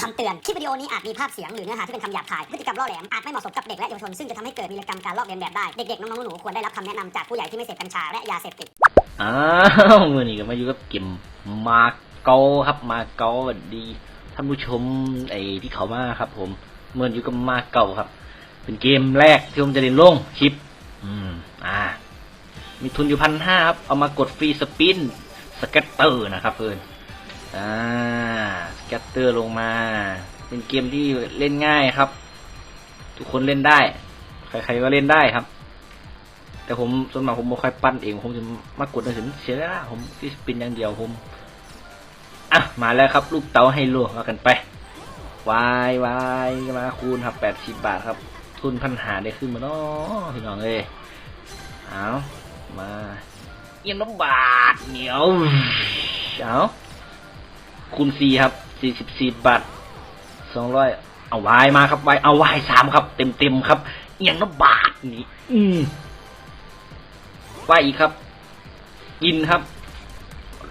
คำเตือน คลิปวิดีโอนี้อาจมีภาพเสียงหรือเนื้อหาที่เป็นคำหยาบคาย พฤติกรรมล่อแหลม อาจไม่เหมาะสมกับเด็กและเยาวชน ซึ่งจะทำให้เกิดวีรกรรมการลอกเลียนแบบได้ เด็กๆ น้องๆ หนูๆ ควรได้รับคำแนะนำจากผู้ใหญ่ที่ไม่เสพกัญชาและยาเสพติด อ้าวมื่อนี้ก็มาอยู่กับเกมมาเกาครับ มาเกาสวัสดีท่านผู้ชมไอ้ที่เขามาครับ ผม เมื่ออยู่กับมาเกาครับ เป็นเกมแรกที่ผมจะเล่นลงคลิป อืม อ่า มีทุนอยู่พันห้าครับ เอามากดฟรีสปินสเก็ตเตอร์นะครับเพื่อนอ่า สเก็ตเตอร์ลงมา เป็นเกมที่เล่นง่ายครับ ทุกคนเล่นได้ ใครๆก็เล่นได้ครับ แต่ผมส่วนมากผมบ่ค่อยปั้นเอง ผมจะมากดในถึงเสียแล้วผมที่สปินอย่างเดียวผมอะมาแล้วครับ ลูกเต๋าให้ลูกเอากันไปวายวายมาคูณครับแปดสิบบาทครับ ทุนพันหาได้ขึ้นมาเนาะพี่น้องเอ้ยเอามาเอียงน้ำบาทเหนียวเอา คูณสี่ครับสี่สิบสี่บาทสองร้อยเอาวายมาครับวายเอาวายสามครับ เต็มเต็มๆครับเอียงน้ำบาทนี่อืมว่าอีกครับ กินครับ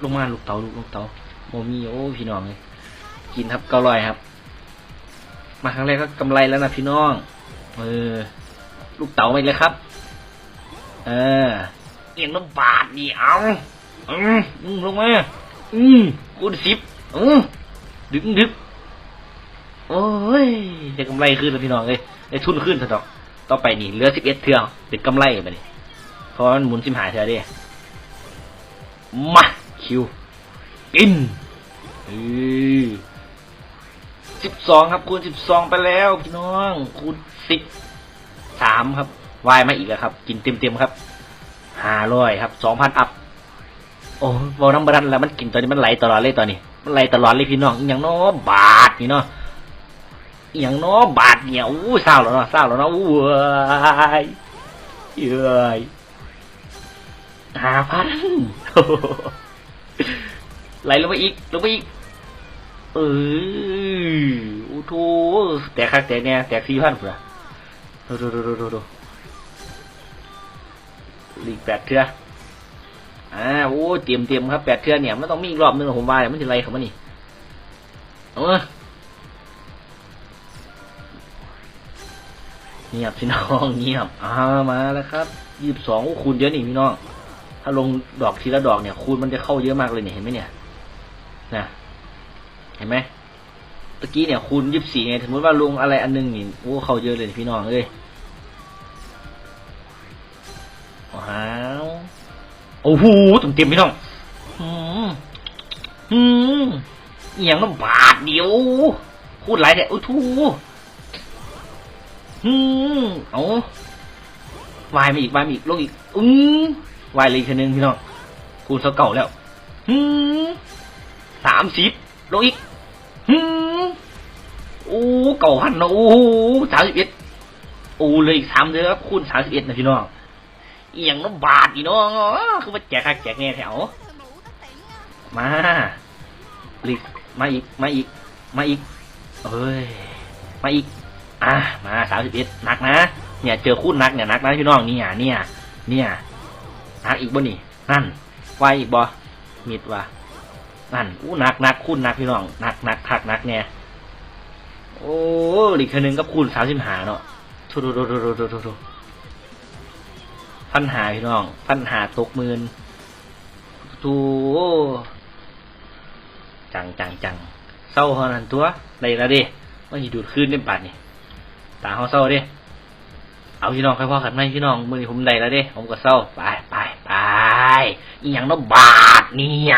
ลงมาลูกเตาลูกลูกเตาโมมีโอ้พี่น้องเลยกินครับเก้าร้อยครับ มาครั้งแรกก็กำไรแล้วนะพี่น้อง เออ ลูกเต๋าไปเลยครับ เออเอียงน้ำบาทนี่เอาอืมอืมลงมา อืมคูณสิบ อืมดึงดึกโอ้ยได้กำไรขึ้นแล้วพี่น้องเลยได้ทุนขึ้นสะดอก ต่อไปนี่เหลือสิบเอ็ดเทืองเป็นกำไรไปนี่เพราะมันหมุนสิมหายเธอดิมาคิวกินสิบสองครับ คูณสิบสองไปแล้วพี่น้อง คูณสิบสามครับวายมาอีกแล้วครับ กินเต็มเต็มครับห้าร้อยครับสองพันอัพโอ้บอน้ำบรันแล้วมันกินตอนนี้มันไหลตลอดเลยตอนนี้ ไหลตลอดเลยพี่น้องอย่างน้อบาทนี่เนาะอย่างน้อบาทเนี่ยอู้เศร้าแล้วเนาะเศร้าแล้วเนาะอู้วายเย้ยห้าพันไหลลงไปอีกลงไปอีกเออโอ้โหแตกคักแตกเนี่ยแตกสี่พันเปล่าดูดูดูดูดูดูลีกแปดเทือ อ่าโอ้เตรียมเตรียมครับแปดเทือเนี่ยมันต้องมีอีกรอบนึงผมว่าเนี่ยมันจะไรเขามานี่เอามาเงียบพี่น้องเงียบอ่ามาแล้วครับยี่สิบสองคูณเยอะนี่พี่น้อง ถ้าลงดอกทีละดอกเนี่ย คูณมันจะเข้าเยอะมากเลยเนี่ยเห็นไหมเนี่ยนะเห็นไหมตะกี้เนี่ยคูณยี่สิบสี่ไงสมมติว่าลงอะไรอันนึงนี่โอ้เข้าเยอะเลยพี่น้องเอ้ย อ้โหเต็มเต็มพี่น้องอืมอืมอหย่างละบาทเดียวคูณหลายแต่โอ้โหอืมเอาวายมาอีกวายมาอีกลงอีกอืมวายเลยคนนึงพี่น้องกูเท่าเก่าแล้วหืมสามสิบลงอีกหืมโอ้เก่าหันนะโอ้สามสิบเอ็ดโอ้เลยอีกสามเดือนคูณสามสิบเอ็ดนะพี่น้อง อหย่างน้ำบาทอีน้องคือว่าแจกคักแจกแน่แถว มาลิกมาอีก มาอีก มาอีกเอ้ย มาอีก อะ มาสามสิบเอ็ดหนักนะ เนี่ย เจอคูณหนักเนี่ยนักนะพี่น้องเนี่ยเนี่ย เนี่ยนักอีกบ่นี่ นั่น ไวอีกบ่มิดว่ะนั่นอู้หนักหนักคูณหนักพี่น้องหนักหนักคักหนักเนี่ยโอ้หลีกคนนึงก็คูณสามสิบหาเนาะทุทุทุทุทุทุทุ พันหาพี่น้อง พันหาตกหมื่นทูจังจังจังเศร้าหอนันตัวได้แล้วดิมันสิดูดคืนได้ปัดนี่ตาเขาเศร้าดิเอาพี่น้องค่อยพ่อขันไหมพี่น้องมือผมได้แล้วเด้ผมก็เศร้าไปไปไปอีหยังเนาะบาทเนี่ย